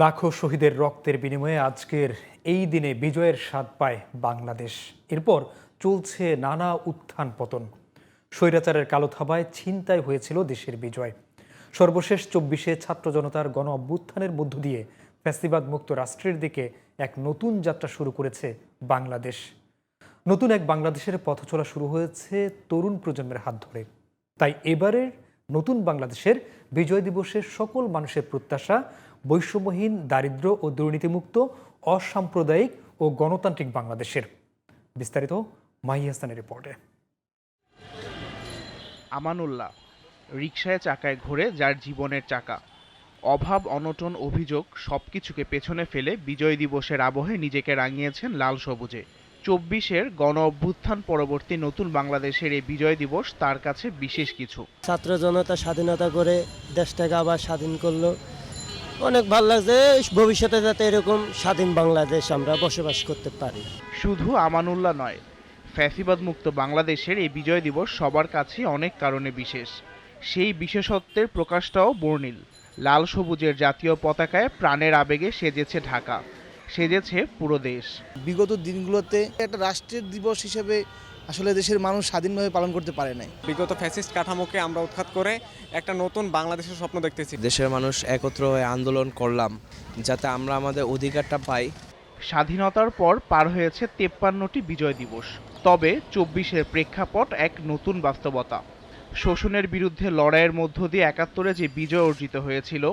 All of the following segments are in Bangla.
লাখো শহীদের রক্তের বিনিময়ে আজকের এই দিনে বিজয়ের স্বাদ পায় বাংলাদেশ। এরপর চলছে নানা উত্থান পতন। স্বৈরাচারের কালো থাবায় ছিনতাই হয়েছিল দেশের বিজয়। সর্বশেষ চব্বিশে ছাত্র জনতার গণ অভ্যুত্থানের মধ্য দিয়ে ফ্যাসিবাদ মুক্ত রাষ্ট্রের দিকে এক নতুন যাত্রা শুরু করেছে বাংলাদেশ। নতুন এক বাংলাদেশের পথ চলা শুরু হয়েছে তরুণ প্রজন্মের হাত ধরে। তাই এবারের নতুন বাংলাদেশের বিজয় দিবসের সকল মানুষের প্রত্যাশা বৈষম্যহীন দারিদ্র ও দুর্নীতিমুক্ত অসাম্প্রদায়িক ও গণতান্ত্রিক বাংলাদেশের। বিস্তারিত মাহি হাসানের রিপোর্টে। আমানুল্লাহ রিক্সায় চাকায় ঘোরে যার জীবনের চাকা। অভাব অনটন অভিযোগ সবকিছুকে পেছনে ফেলে বিজয় দিবসের আবহে নিজেকে রাঙিয়েছেন লাল সবুজে। চব্বিশের গণ অভ্যুত্থান পরবর্তী নতুন বাংলাদেশের এই বিজয় দিবস তার কাছে বিশেষ কিছু। ছাত্র জনতা স্বাধীনতা করে দেশটাকে আবার স্বাধীন করল। অনেক ভালো লাগছে ভবিষ্যতে যাতে এরকম স্বাধীন বাংলাদেশ আমরা বসবাস করতে পারি। শুধু আমানুল্লাহ নয় ফ্যাসিবাদ মুক্ত বাংলাদেশের এই বিজয় দিবস সবার কাছে অনেক কারণে বিশেষ। সেই বিশেষত্বের প্রকাশটাও বর্ণিল। লাল সবুজের জাতীয় পতাকায় প্রাণের আবেগে সেজেছে ঢাকা সেজেছে পুরো দেশ। বিগত দিনগুলোতে একটা রাষ্ট্রের দিবস হিসেবে আসলে দেশের মানুষ স্বাধীনভাবে পালন করতে পারে নাই। বিগত ফ্যাসিস্ট কাঠামোকে আমরা উৎখাত করে একটা নতুন বাংলাদেশের স্বপ্ন দেখতেছি। দেশের মানুষ একত্র হয়ে আন্দোলন করলাম যাতে আমরা আমাদের অধিকারটা পাই। স্বাধীনতার পর পার হয়েছে তেপ্পান্নটি বিজয় দিবস তবে চব্বিশের প্রেক্ষাপট এক নতুন বাস্তবতা। শোষণের বিরুদ্ধে লড়াইয়ের মধ্য দিয়ে একাত্তরে যে বিজয় অর্জিত হয়েছিল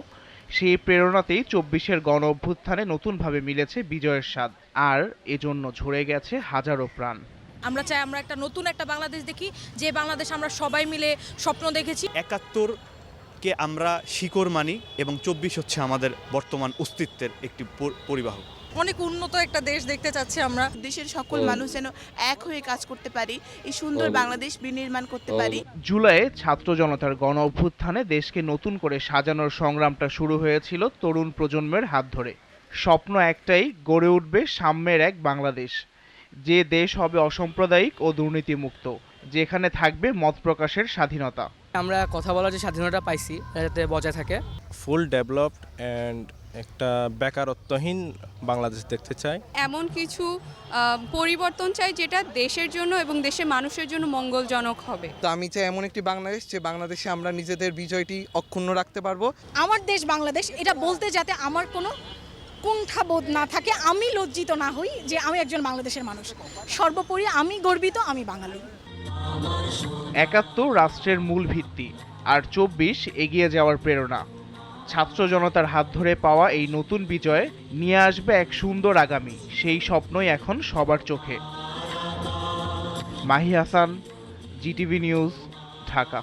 সেই প্রেরণাতেই চব্বিশের গণ অভ্যুত্থানে নতুনভাবে মিলেছে বিজয়ের স্বাদ আর এজন্য ঝরে গেছে হাজারো প্রাণ। আমরা চাই আমরা একটা নতুন একটা বাংলাদেশ দেখি যে বাংলাদেশ আমরা সবাই মিলে স্বপ্ন দেখেছি। একাত্তরকে আমরা শিকড় মানি এবং চব্বিশ হচ্ছে আমাদের বর্তমান অস্তিত্বের একটি পর- পরিবাহক। অনেক উন্নত একটা দেশ দেখতে চাচ্ছি আমরা। দেশের সকল মানুষ যেন এক হয়ে কাজ করতে পারি এই সুন্দর বাংলাদেশ বিনির্মাণ করতে পারি। জুলাইয়ে ছাত্র জনতার গণ অভ্যুত্থানে দেশকে নতুন করে সাজানোর সংগ্রামটা শুরু হয়েছিল তরুণ প্রজন্মের হাত ধরে। স্বপ্ন একটাই গড়ে উঠবে সাম্যের এক বাংলাদেশ। যে দেশ হবে অসাম্প্রদায়িক ও দুর্নীতিমুক্ত যেখানে থাকবে মত প্রকাশের স্বাধীনতা। আমরা কথা বলার যে স্বাধীনতা পাইছি যাতে বজায় থাকে। ফুল ডেভেলপড অ্যান্ড একটা বেকারত্বহীন বাংলাদেশ দেখতে চাই। এমন কিছু পরিবর্তন চাই যেটা দেশের জন্য এবং দেশের মানুষের জন্য মঙ্গলজনক হবে। তো আমি চাই এমন একটি বাংলাদেশ যে বাংলাদেশে আমরা নিজেদের বিজয়টি অক্ষুণ্ণ রাখতে পারব। আমার দেশ বাংলাদেশ এটা বলতে যাতে আমার কোনো কুণ্ঠাবোধ না থাকে, আমি লজ্জিত না হই যে আমি একজন বাংলাদেশের মানুষ। সর্বোপরি আমি গর্বিত, আমি বাঙালি। একাত্তর রাষ্ট্রের মূল ভিত্তি আর চব্বিশ এগিয়ে যাওয়ার প্রেরণা। ছাত্র জনতার হাত ধরে পাওয়া এই নতুন বিজয় নিয়ে আসবে এক সুন্দর আগামী, সেই স্বপ্নই এখন সবার চোখে। Mahi Hasan, GTV news, Dhaka.